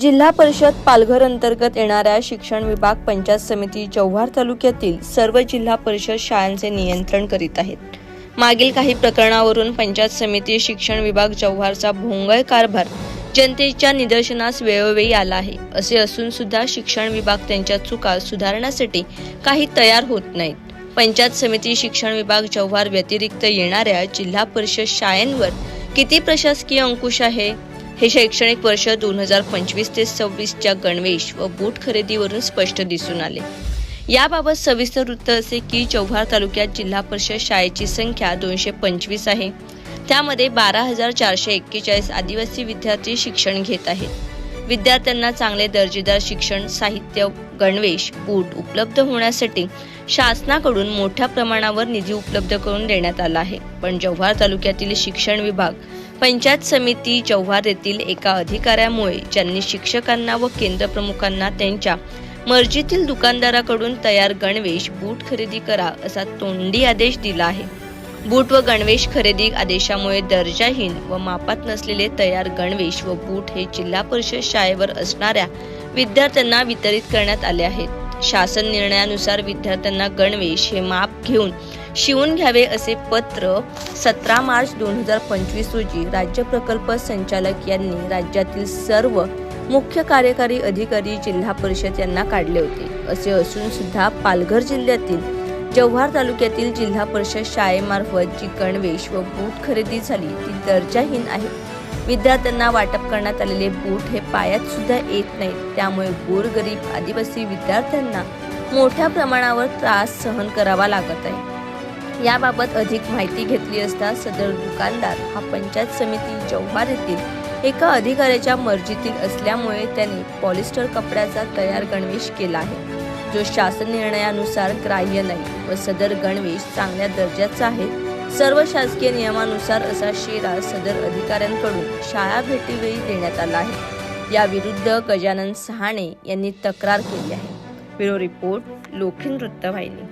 जिल्हा परिषद पालघर अंतर्गत येणाऱ्या शिक्षण विभाग पंचायत समिती जव्हार तालुक्यातील सर्व जिल्हा परिषद शाळांचे नियंत्रण करीत आहेत. मागील काही प्रकरणावरून पंचायत समिती शिक्षण विभाग जव्हारचा भोंगळ कारभार जनतेच्या निदर्शनास वेळोवेळी आला आहे. असे असून सुद्धा शिक्षण विभाग त्यांच्या चुका सुधारण्यासाठी काही तयार होत नाहीत. पंचायत समिती शिक्षण विभाग जव्हार व्यतिरिक्त येणाऱ्या जिल्हा परिषद शाळांवर किती प्रशासकीय अंकुश आहे? हे शैक्षणिक वर्ष दोन हजार पंचवीस ते सव्वीसच्या गणवेश व बूट खरेदीवरून स्पष्ट दिसून आले. याबाबत सविस्तर वृत्त असे की चौहार तालुक्यात जिल्हा परिषद शाळेची संख्या दोनशे पंचवीस आहे. त्यामध्ये बारा हजार चारशे एक्केचाळीस आदिवासी विद्यार्थी शिक्षण घेत आहेत. विद्यार्थ्यांना चांगले दर्जेदार शिक्षण साहित्य गणवेश बूट उपलब्ध होण्यासाठी शासनाकडून मोठ्या प्रमाणावर निधी उपलब्ध करून देण्यात आला आहे. पण जव्हार तालुक्यातील शिक्षण विभाग पंचायत समिती जव्हार येथील एका अधिकाऱ्यामुळे ज्यांनी शिक्षकांना व केंद्र प्रमुखांना त्यांच्या मर्जीतील दुकानदाराकडून तयार गणवेश बूट खरेदी करा असा तोंडी आदेश दिला आहे. बूट व गणवेश खरेदी आदेशामुळे दर्जाहीन व मापात नसलेले तयार गणवेश व बूट हे जिल्हा परिषद शाळेवर असणाऱ्या विद्यार्थ्यांना वितरित करण्यात आले आहेत. शासन निर्णयानुसार विद्यार्थ्यांना गणवेश हे माप घेऊन शिवून घ्यावे असे पत्र सतरा मार्च दोन हजार पंचवीस रोजी राज्य प्रकल्प संचालक यांनी राज्यातील सर्व मुख्य कार्यकारी अधिकारी जिल्हा परिषद यांना काढले होते. असे असून सुद्धा पालघर जिल्ह्यातील जव्हार तालुक्यातील जिल्हा परिषद शाळेमार्फत जी गणवेश व बूट खरेदी झाली ती दर्जाहीन आहे. विद्यार्थ्यांना वाटप करण्यात आलेले बूट हे पायात सुद्धा येत नाहीत. त्यामुळे गोरगरीब आदिवासी विद्यार्थ्यांना मोठ्या प्रमाणावर त्रास सहन करावा लागत आहे. याबाबत अधिक माहिती घेतली असता सदर दुकानदार हा पंचायत समिती जव्हार येथील एका अधिकाऱ्याच्या मर्जीतील असल्यामुळे त्यांनी पॉलिस्टर कपड्याचा तयार गणवेश केला आहे. जो शासन निर्णयानुसार ग्राह्य नाही व सदर गणवेश चांगल्या दर्जाचा आहे सर्व शासकीय नियमानुसार असा शेरा सदर अधिकाऱ्यांकडून शाळा भेटीवेळी देण्यात आला आहे. याविरुद्ध गजानन सहाणे यांनी तक्रार केली आहे. ब्युरो रिपोर्ट लोखीन वृत्तवाहिनी.